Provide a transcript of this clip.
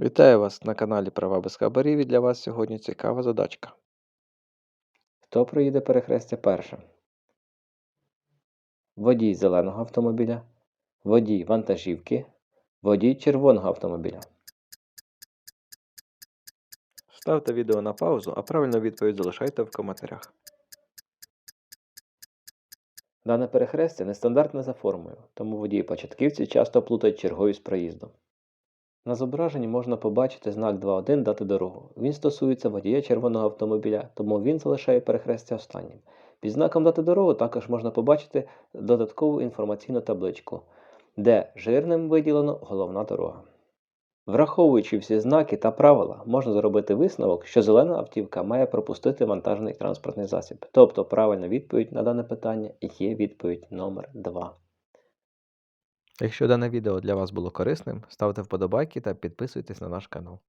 Вітаю вас на каналі Права без хабарів і для вас сьогодні цікава задачка. Хто проїде перехрестя першим? Водій зеленого автомобіля, водій вантажівки, водій червоного автомобіля. Ставте відео на паузу, а правильну відповідь залишайте в коментарях. Дане перехрестя нестандартне за формою, тому водії-початківці часто плутають черговість проїзду. На зображенні можна побачити знак 2.1 дати дорогу. Він стосується водія червоного автомобіля, тому він залишає перехрестя останнім. Під знаком дати дорогу також можна побачити додаткову інформаційну табличку, де жирним виділено головна дорога. Враховуючи всі знаки та правила, можна зробити висновок, що зелена автівка має пропустити вантажний транспортний засіб. Тобто правильна відповідь на дане питання є відповідь номер 2. Якщо дане відео для вас було корисним, ставте вподобайки та підписуйтесь на наш канал.